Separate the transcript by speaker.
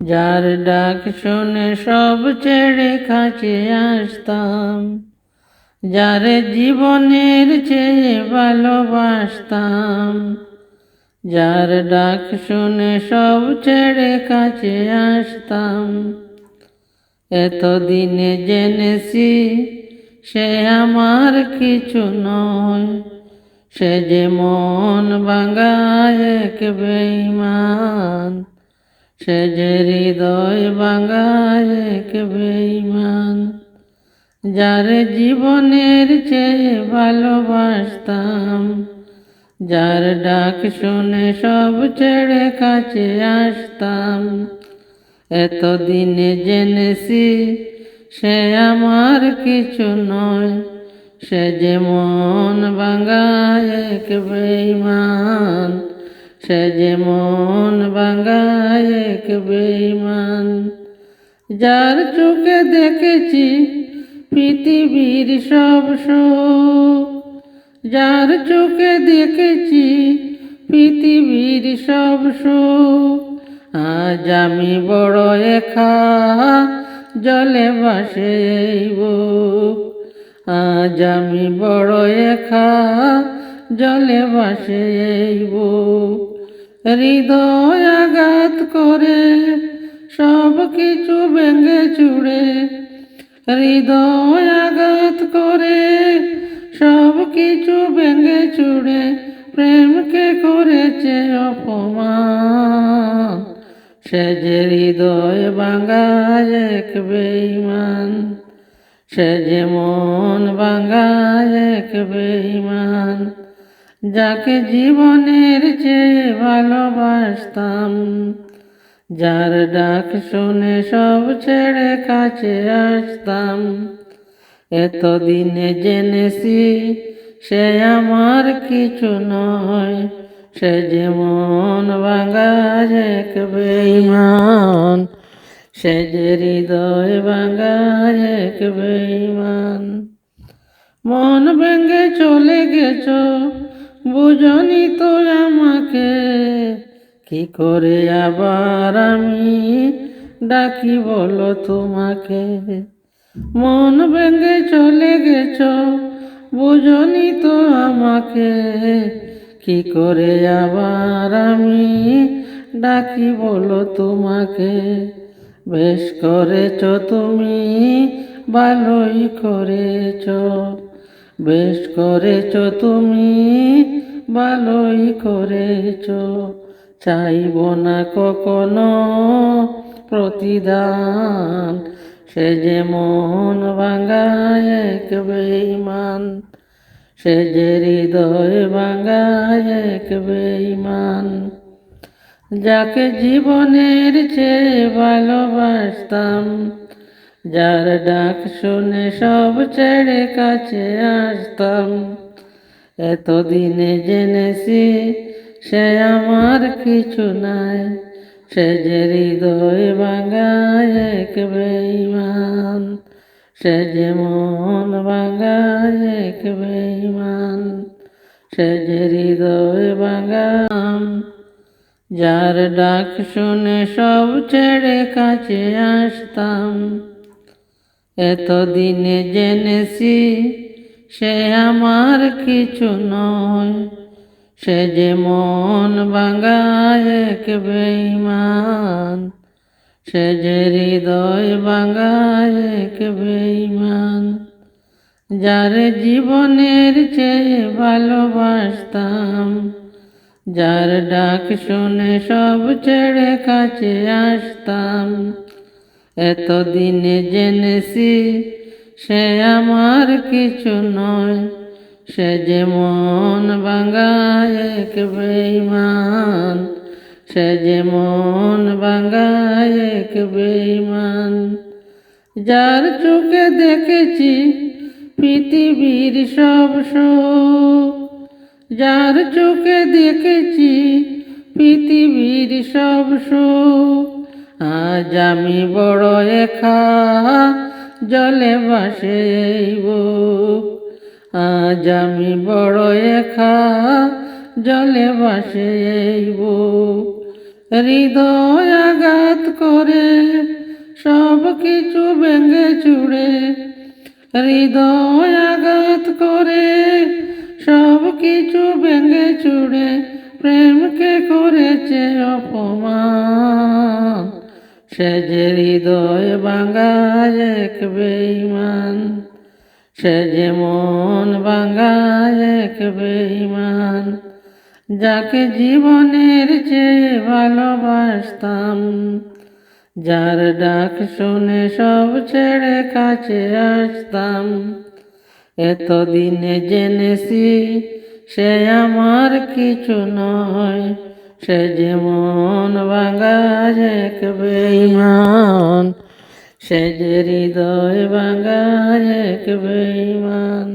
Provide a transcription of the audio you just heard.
Speaker 1: যার ডাক শুনে সব ছেড়ে কাছে আসতাম, যার জীবনের চেয়ে ভালোবাসতাম, যার ডাক শুনে সব ছেড়ে কাছে আসতাম। এতদিনে জেনেছি সে আমার কিছু নয়, সে যে মন ভাঙায় এক বেইমান সে যে হৃদয় ভাঙায় এক বেইমান যার জীবনের চেয়ে ভালোবাসতাম, যার ডাক শুনে সব ছেড়ে কাছে আসতাম। এতদিনে জেনেছি সে আমার কিছু নয়, সে যে মন ভাঙায় এক বেইমান সে যে মন ভাঙায় এক বেইমান, যার চোখে দেখেছি পৃথিবীর সব সুখ, যার চোখে দেখেছি পৃথিবীর সব সুখ। আজ আমি বড় একা, জলে বাসে আজ আমি বড় একা, জলে বাসে হৃদয় আঘাত করে, সব কিছু ভেঙে চুড়ে। হৃদয় আঘাত করে, সব কিছু ভেঙে চুড়ে। প্রেমকে করেছে অপমান। সে যে হৃদয় ভাঙায় এক বেইমান সে যে মন ভাঙায় এক বেইমান যাকে জীবনের চেয়ে ভালোবাসতাম, যার ডাক শুনে সব ছেড়ে কাছে আসতাম। এতদিনে জেনেছি সে আমার কিছু নয়, সে যে মন ভাঙায় এক বেইমান সে যে হৃদয় ভাঙায় এক বেইমান মন ভেঙে চলে গেছ বুঝনি তো আমাকে। কি করে আবার আমি ডাকি বলো তোমাকে? মন ভেঙে চলে গেছ, বুঝনি তো আমাকে। কি করে আবার আমি ডাকি বলো তোমাকে? বেশ করেছ তুমি, ভালোই করেছ। বেশ করেছ তুমি, ভালোই করেছ। চাইব না কখনো প্রতিদান। সে যে মন ভাঙায় এক বেইমান সে যে হৃদয় ভাঙায় এক বেইমান যাকে জীবনের চেয়ে ভালোবাসতাম যার ডাক শুনে সব ছেড়ে কাছে আসতাম। এতদিনে জেনেছি সে আমার কিছু নাই। সে যে হৃদয় ভাঙায় এক বেইমান সে যে মন ভাঙায় এক বেইমান সে যে হৃদয় ভাঙাম যার ডাক শুনে সব ছেড়ে কাছে আসতাম। এতদিনে জেনেছি সে আমার কিছু নয়। সে যে মন ভাঙায় এক বেইমান সে যে হৃদয় ভাঙায় এক বেইমান যার জীবনের চেয়ে ভালোবাসতাম, যার ডাক শুনে সব ছেড়ে কাছে আসতাম এতদিনে জেনেছি সে আমার কিছু নয়। সে যে মন এক বেইমান সে যে মন এক বেইমান যার চোখে দেখেছি পৃথিবীর সব সুখ। যার চোখে দেখেছি পৃথিবীর সব সুখ। আজ আমি বড় একা, জলে বাসে আজ আমি বড় একা, জলে বাসে হৃদয় আঘাত করে, সব কিছু ভেঙে চুড়ে। হৃদয় আঘাত করে, সব কিছু ভেঙে চুড়ে। প্রেমকে করেছে অপমান। সে যে হৃদয় ভাঙায় এক বেঈমান সে মন ভাঙায় এক বেঈমান। যাকে জীবনের চেয়ে ভালোবাসতাম, যার ডাক শুনে সব ছেড়ে কাছে আসতাম। এতদিনে জেনেছি সে আমার কিছু নয় সে যেমন ভাঙায় এক বেঈমান সে যে হৃদয় ভাঙায় এক বেঈমান।